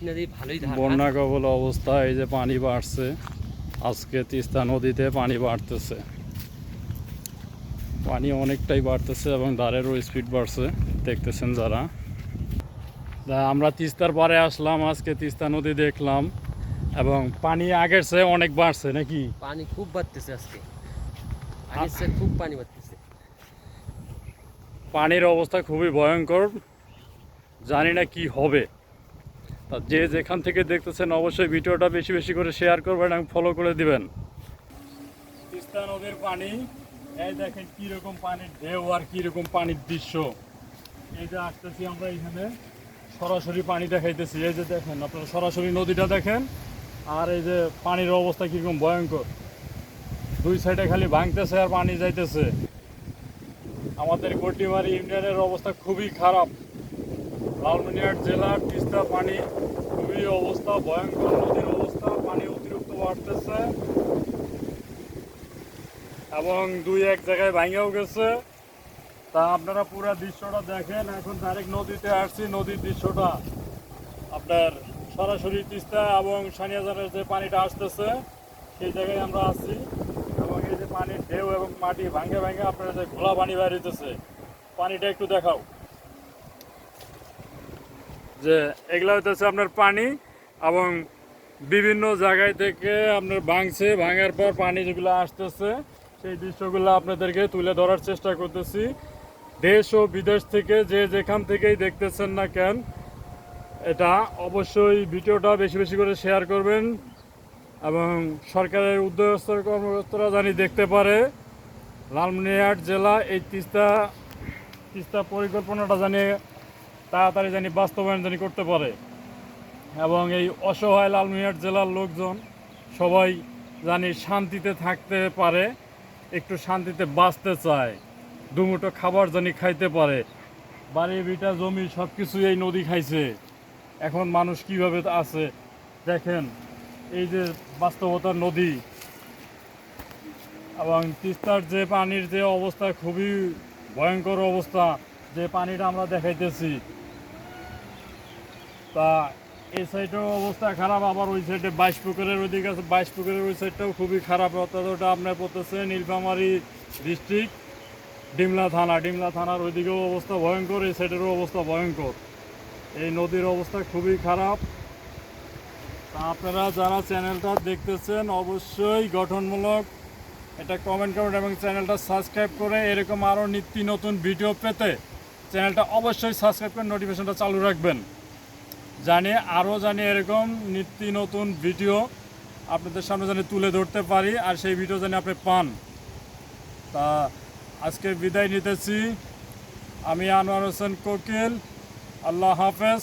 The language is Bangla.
ভালোই বন্যা কবল অবস্থা এই যে পানি বাড়ছে আজকে তিস্তা নদীতে পানি বাড়তেছে। পানি অনেকটাই বাড়তেছে এবং দ্বারেরও স্পিড বাড়ছে দেখতেছেন যারা। আমরা তিস্তার পারে আসলাম আজকে তিস্তা নদী দেখলাম এবং পানি আগের চেয়ে অনেক বাড়ছে নাকি? পানি খুব বাড়তেছে আজকে। আগের চেয়ে খুব পানি বাড়তেছে। পানির অবস্থা খুবই ভয়ঙ্কর। জানি না কি হবে। তা যে যেখান থেকে দেখতেছেন অবশ্যই ভিডিওটা বেশি বেশি করে শেয়ার করবেন এবং ফলো করে দিবেন। তিস্তা নদীর পানি, এই দেখেন কীরকম পানির ঢেউ আর কীরকম পানির দৃশ্য। এই যে আসতেছি আমরা এখানে, সরাসরি পানি দেখাইতেছি। এই যে দেখেন, আপনারা সরাসরি নদীটা দেখেন, আর এই যে পানির অবস্থা কীরকম ভয়ঙ্কর। দুই সাইডে খালি ভাঙতেছে আর পানি যাইতেছে। আমাদের কটিমারি ইউনিয়নের অবস্থা খুবই খারাপ। লালমনিরহাট জেলার তিস্তা পানি খুবই অবস্থা, ভয়ঙ্কর নদীর অবস্থা, পানি অতিরিক্ত বাড়তেছে এবং দুই এক জায়গায় ভাঙেও গেছে। তা আপনারা পুরো দৃশ্যটা দেখেন, এখন ডাইরেক্ট নদীতে আসছি, নদীর দৃশ্যটা আপনার সরাসরি তিস্তা এবং সানিয়াজারের যে পানিটা আসতেছে, সেই জায়গায় আমরা আছি এবং এই যে পানির ঢেউ এবং মাটি ভাঙে ভাঙে আপনার যে ঘোলা পানি বেরিয়েছে পানিটা একটু দেখাও। যে এগুলা হইতেছে আপনার পানি এবং বিভিন্ন জায়গায় থেকে আপনার ভাঙছে, ভাঙার পর পানি যেগুলো আসতেছে, সেই দৃশ্যগুলো আপনাদেরকে তুলে ধরার চেষ্টা করতেছি। দেশ ও বিদেশ থেকে যে যেখান থেকেই দেখতেছেন না কেন, এটা অবশ্যই ভিডিওটা বেশি বেশি করে শেয়ার করবেন এবং সরকারের উদ্যোগস্থ কর্মকর্তারা জানি দেখতে পারে। লালমনিরহাট জেলা এই তিস্তা তিস্তা পরিকল্পনাটা জানি তাড়াতাড়ি জানি বাস্তবায়ন জানি করতে পারে। এবং এই অসহায় লালমিহাট জেলার লোকজন সবাই জানি শান্তিতে থাকতে পারে, একটু শান্তিতে বাঁচতে চায় দুমুটো খাবার জানি খাইতে পারে। বাড়ি বিটা জমি সব কিছুই এই নদী খাইছে। এখন মানুষ কীভাবে আছে? দেখেন, এই যে বাস্তবতার নদী এবং তিস্তার যে পানির যে অবস্থা খুবই ভয়ঙ্কর অবস্থা, যে পানিটা আমরা দেখাইতেছি তা এই সাইডেও অবস্থা খারাপ, আবার ওই সাইডে বাইশ পুকুরের ওইদিকে আছে, বাইশ পুকুরের ওই সাইডটাও খুবই খারাপ। অর্থাৎ ওটা আপনার পড়তেছে নীলফামারী ডিস্ট্রিক্ট ডিমলা থানা। ডিমলা থানার ওইদিকেও অবস্থা ভয়ঙ্কর, এই সাইডেরও অবস্থা ভয়ঙ্কর। এই নদীর অবস্থা খুবই খারাপ। তা আপনারা যারা চ্যানেলটা দেখতেছেন, অবশ্যই গঠনমূলক এটা কমেন্ট করবেন এবং চ্যানেলটা সাবস্ক্রাইব করে এরকম আরও নিত্য নতুন ভিডিও পেতে চ্যানেলটা অবশ্যই সাবস্ক্রাইব করে নোটিফিকেশনটা চালু রাখবেন। জানি, আরও জানি এরকম নিত্য নতুন ভিডিও আপনাদের সামনে জানি তুলে ধরতে পারি আর সেই ভিডিও জানি আপনি পান। তা আজকে বিদায় নিতেছি। আমি আনোয়ার হোসেন কোকিল। আল্লাহ হাফেজ।